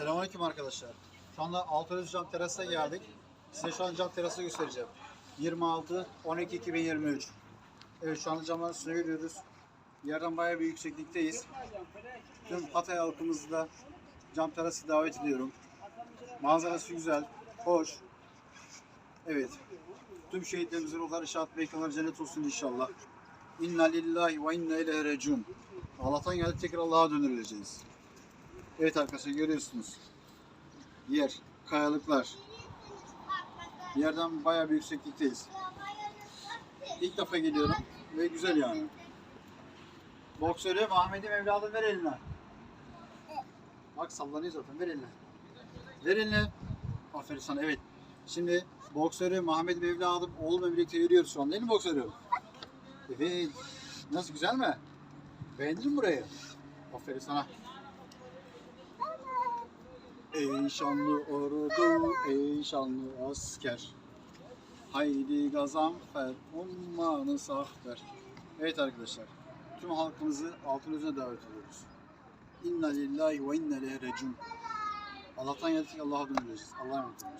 Selamünaleyküm arkadaşlar. Şu anda Altınöz Cam Teras'a geldik. Size şu an cam terası göstereceğim. 26 12 2023. Evet şu anda camları üstüne görüyoruz. Yerden bayağı bir yükseklikteyiz. Tüm Hatay halkımızı da cam terası davet ediyorum. Manzarası güzel, hoş. Evet. Tüm şehitlerimizin ruhları şahat mekanları cennet olsun inşallah. İnna lillahi ve inna ileyhi raciun. Allah'tan geldik tekrar Allah'a döndürüleceğiz. Evet arkadaşlar görüyorsunuz. Yer, kayalıklar. Yerden bayağı bir yükseklikteyiz. İlk defa geliyorum ve güzel yani. Boksörüm Ahmet'im evladım ver eline. Bak sallanıyor zaten ver eline. Ver eline. Aferin sana evet. Şimdi boksörüm Ahmet'im evladım oğlumla birlikte yürüyoruz şu an değil mi boksörüm? Evet. Nasıl güzel mi? Beğendin mi burayı? Aferin sana. Ey şanlı ordu, ey şanlı asker. Haydi gazanfer, ummanı sahber. Evet arkadaşlar, tüm halkımızı altın üzerine davet ediyoruz. İnna lillahi ve inna ileyhi raciun. Allah'tan geldik Allah'a döneceğiz. Allah'a emanet olun.